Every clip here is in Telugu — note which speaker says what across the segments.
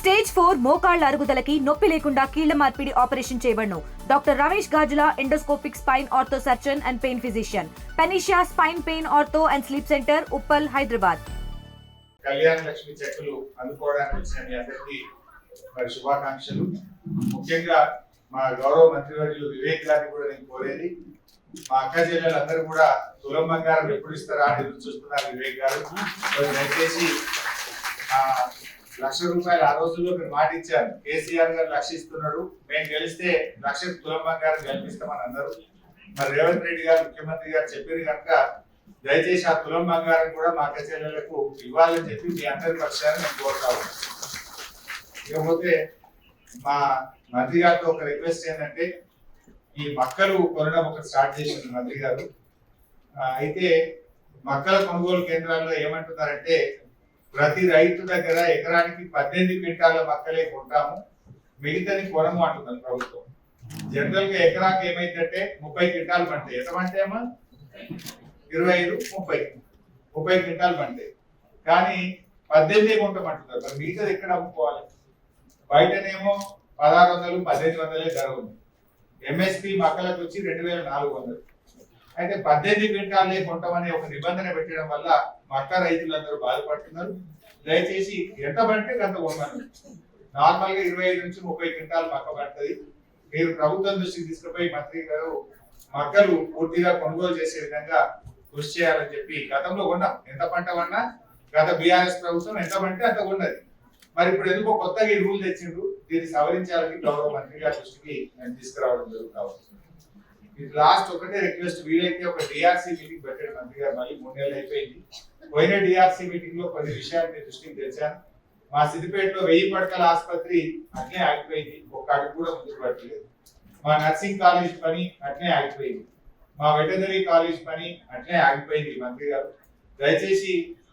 Speaker 1: స్టేజ్ ఫోర్ మోకాళ్ళ అరుగుదలకి నొప్పి లేకుండా కీళ్ళ మార్పిడి operation చేయబడను. Doctor Ramesh Gajula endoscopic spine ortho surgeon and pain physician. Panacea spine pain ortho and sleep centre Uppal Hyderabad.
Speaker 2: Kalyana Lakshmi చెక్కులు అందుకోవడానికి వచ్చిన మీ అందరికీ మరి శుభాకాంక్షలు. ముఖ్యంగా మా గౌరవ మంత్రివర్యులు వివేక్ గారిని కూడా నేను కోరేది మా అక్క చెల్లెలందరూ కూడా తులం బంగారం ఎప్పుడు ఇస్తారా అని ఎదురు చూస్తున్నారు వివేక్ గారు. దయచేసి లక్ష రూపాయలు ఆ రోజుల్లో మీరు మాట ఇచ్చారు. కేసీఆర్ గారు లక్ష ఇస్తున్నాడు. మేము గెలిస్తే లక్ష తులం గారు కల్పిస్తామని అన్నారు. మరి రేవంత్ రెడ్డి గారు ముఖ్యమంత్రి గారు చెప్పారు కనుక దయచేసి ఆ తులం బంగారం కూడా మా అక్క చెల్లెలకు ఇవ్వాలని చెప్పి మీ అందరి పక్షాన్ని నేను కోరుతా ఉన్నాను. ఇకపోతే మా మంత్రి గారితో ఒక రిక్వెస్ట్ ఏంటంటే ఈ మక్కలు కొనడం ఒకటి స్టార్ట్ చేసింది మంత్రి గారు. అయితే మక్కల కొనుగోలు కేంద్రాల్లో ఏమంటున్నారంటే ప్రతి రైతు దగ్గర ఎకరానికి పద్దెనిమిది క్వింటాల మక్కలే కొంటాము. మిగతాది కొనము అంటున్నారు ప్రభుత్వం. జనరల్గా ఎకరాకి ఏమైందంటే ముప్పై క్వింటాలు పంటాయి ఎంత పంటే ఇరవై ఐదు ముప్పై. ముప్పై క్వింటాలు పంటాయి కానీ పద్దెనిమిది కొంటామంటున్నారు మరి మిగతాది ఎక్కడ అమ్ముకోవాలి? బయటనేమో పదహారు వందలు పద్దెనిమిది వందలే ధర ఉంది. ఎంఎస్పి మక్కలకు వచ్చి రెండు వేల నాలుగు వందలు. అయితే పద్దెనిమిది క్వింటాలే కొంటామనే ఒక నిబంధన పెట్టడం వల్ల మక్క రైతులందరూ బాధపడుతున్నారు. దయచేసి ఎంత పడితే అంత కొన్నారు నార్మల్గా ఇరవై ఐదు నుంచి ముప్పై క్వింటాలు మక్క పడుతుంది. మీరు ప్రభుత్వం దృష్టికి తీసుకుపోయి మంత్రి గారు మక్కలు పూర్తిగా కొనుగోలు చేసే విధంగా కృషి చేయాలని చెప్పి గతంలో కొన్నాం. ఎంత పంట కొన్నా? గత బీఆర్ఎస్ ప్రభుత్వం ఎంత పంటే అంత కొన్నది. మరి ఇప్పుడు ఎందుకో కొత్తగా ఈ రూల్ తెచ్చిండ్రు. దీన్ని సవరించాలని గౌరవ మంత్రి గారి దృష్టికి నేను తీసుకురావడం జరుగుతా ఇది లాస్ట్ ఒకటే రిక్వెస్ట్ వీలైతే ఒక డిఆర్సీ మీటింగ్ పెట్టాడు మంత్రి గారు. మళ్ళీ మూడు నెలలు అయిపోయింది. పోయిన డిఆర్సీ మీటింగ్లో కొన్ని విషయాలు మీ దృష్టికి తెచ్చాను మా సిద్దిపేటలో వెయ్యి పడకల ఆసుపత్రి అట్లే ఆగిపోయింది. ఒక అడుగు కూడా ముందుకు పట్టలేదు మా నర్సింగ్ కాలేజ్ పని అట్లే ఆగిపోయింది. మా వెటనరీ కాలేజ్ పని అట్లే ఆగిపోయింది మంత్రి గారు. దయచేసి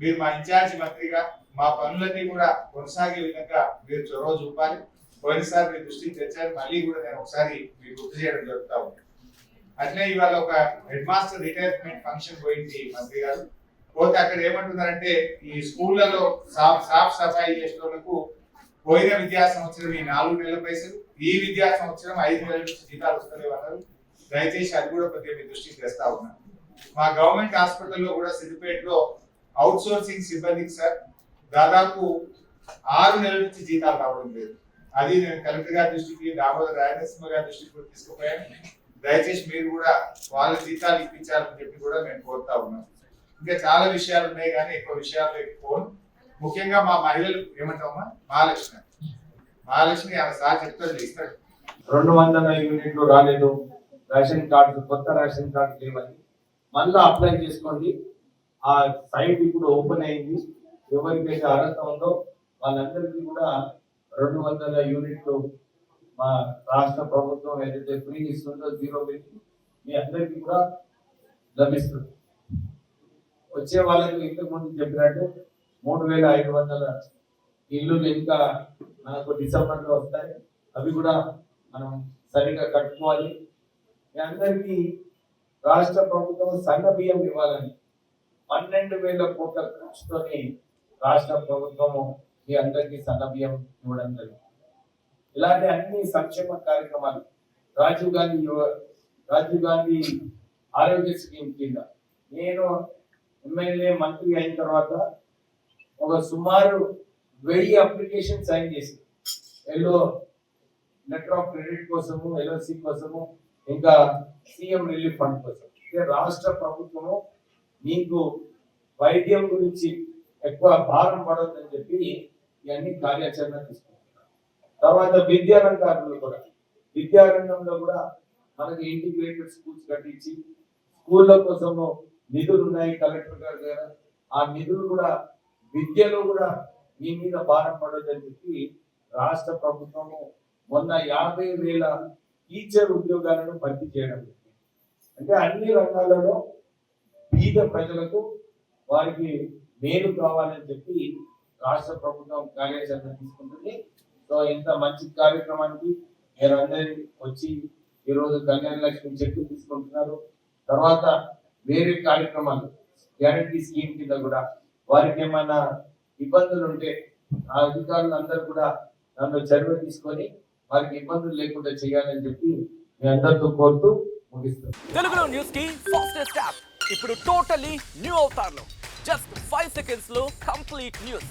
Speaker 2: మీరు మా ఇన్ఛార్జ్ మంత్రిగా మా పనులన్నీ కూడా కొనసాగే విధంగా మీరు చొరవ చూపాలి. పోయినసారి మీ దృష్టికి తెచ్చారు. మళ్ళీ కూడా నేను ఒకసారి మీకు గుర్తు చేయడం జరుగుతూ ఉంది. అట్లే ఇవాళ ఒక హెడ్ మాస్టర్ రిటైర్మెంట్ ఫంక్షన్ పోయింది మంత్రి గారు. పోతే అక్కడ ఏమంటున్నారంటే ఈ స్కూళ్ళలో సాఫ్ సాఫ్ సఫాయి చేసిన వాళ్ళకు పోయిన విద్యా సంవత్సరం ఈ నాలుగు నెలల పైసలు ఈ విద్యా సంవత్సరం ఐదు నెలల నుంచి జీతాలు వస్తలేవు అన్నారు. దయచేసి అది కూడా కొద్దిగా మీ దృష్టికి తెస్తా ఉన్నాను మా గవర్నమెంట్ హాస్పిటల్లో కూడా సిద్దిపేటలో అవుట్ సోర్సింగ్ సిబ్బందికి సార్. దాదాపు ఆరు నెలల నుంచి జీతాలు రావడం లేదు. అది నేను కలెక్టర్ గారి దృష్టికి దామోదర్ రాయనరసింహ గారి దృష్టికి కూడా తీసుకుపోయాను. దయచేసి మీరు కూడా వాళ్ళ జీతాలు ఇప్పించాలని చెప్పి కూడా మేము కోరుతా ఉన్నాం. ఇంకా చాలా విషయాలు ఉన్నాయి కానీ ఎక్కువ విషయాలు పోను ముఖ్యంగా మా మహిళలు ఏమంటామా మహాలక్ష్మి. మహాలక్ష్మి ఆమె సార్ చెప్తారు ఇస్తాడు
Speaker 3: రెండు వందల యూనిట్లు రాలేదు. రేషన్ కార్డు కొత్త రేషన్ కార్డు లేవని. మళ్ళీ అప్లై చేసుకోండి. ఆ సైట్ ఇప్పుడు ఓపెన్ అయింది. ఎవరికైతే అర్హత ఉందో వాళ్ళందరికీ కూడా రెండు వందల యూనిట్లు మా రాష్ట్ర ప్రభుత్వం ఏదైతే ఫ్రీ ఇస్తుందో జీరో పెట్టి మీ అందరికీ కూడా లభిస్తుంది. వచ్చే వాళ్ళకి ఇంతకు ముందు చెప్పినట్టు మూడు వేల ఐదు వందల ఇల్లు ఇంకా మనకు డిసెంబర్లో వస్తాయి. అవి కూడా మనం సరిగా కట్టుకోవాలి. మీ అందరికీ రాష్ట్ర ప్రభుత్వం సన్న బియ్యం ఇవ్వాలని పన్నెండు వేల కోట్ల ఖర్చుతోని రాష్ట్ర ప్రభుత్వము మీ అందరికీ సన్న బియ్యం ఇవ్వడం జరిగింది. ఇలాంటి అన్ని సంక్షేమ కార్యక్రమాలు. రాజీవ్ గాంధీ యువ రాజీవ్ గాంధీ ఆరోగ్య స్కీమ్ కింద. నేను ఎమ్మెల్యే మంత్రి అయిన తర్వాత ఒక సుమారు వెయ్యి అప్లికేషన్ సైన్ చేసి ఎల్లో లెటర్ ఆఫ్ క్రెడిట్ కోసము ఎల్ఓసి కోసము ఇంకా సీఎం రిలీఫ్ ఫండ్ కోసం అంటే రాష్ట్ర ప్రభుత్వము మీకు వైద్యం గురించి ఎక్కువ భారం పడవద్దని చెప్పి ఇవన్నీ కార్యాచరణ తీసుకుంటాం తర్వాత విద్యారంగాలు కూడా. విద్యారంగంలో కూడా మనకి ఇంటిగ్రేటెడ్ స్కూల్స్ కట్టించి స్కూళ్ళ కోసము నిధులు ఉన్నాయి కలెక్టర్ గారి దగ్గర. ఆ నిధులు కూడా విద్యలో కూడా మీ మీద భారం పడదని చెప్పి రాష్ట్ర ప్రభుత్వము మొన్న యాభై వేల టీచర్ ఉద్యోగాలను భర్తీ చేయడం జరిగింది. అంటే అన్ని రంగాలలో పేద ప్రజలకు వారికి మేలు కావాలని చెప్పి రాష్ట్ర ప్రభుత్వం కార్యాచరణ తీసుకుంటుంది. సో ఇంత మంచి కార్యక్రమానికి మీరందరి వచ్చి ఈరోజు కళ్యాణ లక్ష్మి చెట్లు తీసుకుంటున్నారు. తర్వాత వేరే కార్యక్రమాలు గ్యారంటీ స్కీమ్ కింద కూడా వారికి ఏమైనా ఇబ్బందులు ఉంటే ఆ అధికారులు అందరూ కూడా నన్ను చర్య తీసుకొని వారికి ఇబ్బందులు లేకుండా చేయాలని చెప్పి మీ అందరితో కోరుతూ ముగిస్తాను
Speaker 4: తెలుగులో న్యూస్కి ఫాస్టెస్ట్ యాప్ ఇప్పుడు టోటలీ న్యూ అవుతారు జస్ట్ ఫైవ్ సెకండ్స్లో కంప్లీట్ న్యూస్